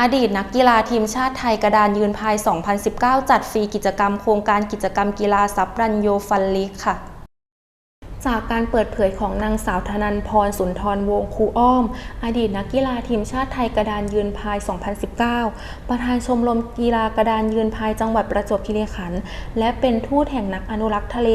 อดีตนักกีฬาทีมชาติไทยกระดานยืนพาย 2019 จัดฟรีกิจกรรมโครงการกิจกรรมกีฬาซับรันโยฟันลีกค่ะ จากการเปิดเผยของนางสาวธนันพรสุนทรวงศ์ครูอ้อม อดีตนักกีฬาทีมชาติไทยกระดานยืนพาย 2019 ประธานชมรมกีฬากระดานยืนพายจังหวัดประจวบคีรีขันธ์และเป็นทูตแห่งนักอนุรักษ์ทะเล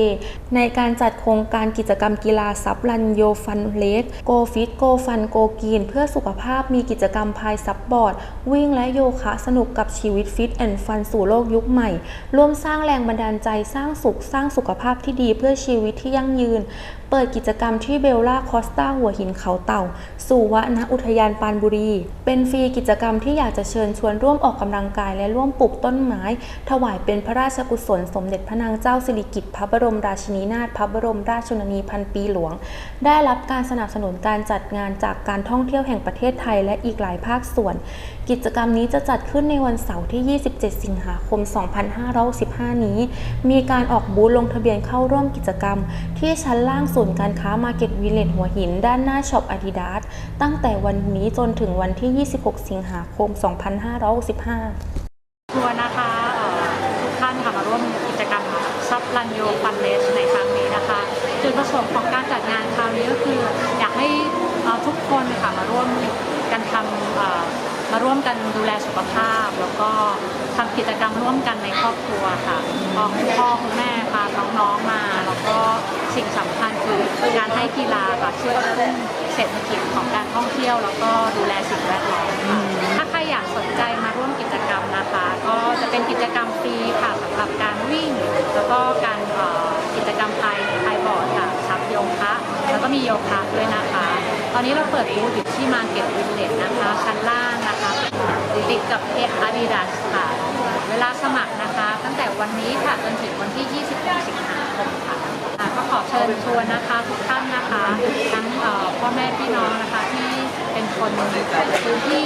ในการจัดโครงการกิจกรรมกีฬาซับรันโยฟันเลกโกฟิตโกฟันโกกีน เพื่อสุขภาพมีกิจกรรมพายซับบอร์ด วิ่งและโยคะสนุกกับชีวิตฟิตแอนด์ฟันสู่โลกยุคใหม่ ร่วมสร้างแรงบันดาลใจสร้างสุขสร้างสุขภาพที่ดีเพื่อชีวิตที่ยั่งยืนเปิดกิจกรรมที่เบลล่าคอสตาหัวหินเขาเต่า สู่วณอุทยานปานบุรี เป็นฟรีกิจกรรมที่อยากจะเชิญชวนร่วมออกกำลังกายและร่วมปลูกต้นไม้ ถวายเป็นพระราชกุศลสมเด็จพระนางเจ้าสิริกิติ์พระบรมราชินีนาถพระบรมราชชนนีพันปีหลวง ได้รับการสนับสนุนการจัดงานจากการท่องเที่ยวแห่งประเทศไทยและอีกหลายภาคส่วน กิจกรรมนี้จะจัดขึ้นในวันเสาร์ที่ 27 สิงหาคม 2565 นี้ มีการออกบูธลงทะเบียนเข้าร่วมกิจกรรม ที่ชั้นล่างศูนย์การค้ามาร์เก็ตวิลเลจหัวหิน ด้านหน้าช็อปอาดิดาสตั้งแต่วันนี้จนถึงวันที่ 26 สิงหาคม 2565ชวนนะคะทุกท่านค่ะมาร่วมกิจกรรมซับรันโยฟันเลสในครั้งนี้นะคะ จุดประสงค์ของการจัดงานคราวนี้ก็คืออยากให้ทุกคนค่ะมาร่วมกันทำมาร่วมกันดูแลสุขภาพ แล้วก็ทำกิจกรรมร่วมกันในครอบครัวค่ะพอคุณพ่อคุณแม่พาน้องๆมา สิ่งสำคัญคือการให้กีฬาค่ะช่วยกระตุ้นเศรษฐกิจของการท่องเที่ยว แล้วก็ดูแลสิ่งแวดล้อมค่ะถ้าใครอยากสนใจมาร่วมกิจกรรมนะคะ ก็จะเป็นกิจกรรมฟรีค่ะสำหรับการวิ่ง แล้วก็การเอ่อกิจกรรมไทยไทยบอร์ดค่ะชับโยคะแล้วก็มีโยคะด้วยนะคะ ตอนนี้เราเปิดบูธอยู่ที่มาร์เก็ตวิลเลจนะคะชั้นล่างนะคะติดกับเอฟอาดิดาสค่ะ เวลาสมัครนะคะ ตั้งแต่วันนี้ค่ะจนถึงวันที่ 26 สิงหาคมค่ะ อะก็ขอเชิญชวนนะคะทุกท่านนะคะ ทั้งพ่อแม่พี่น้องนะคะที่เป็นคนพื้นที่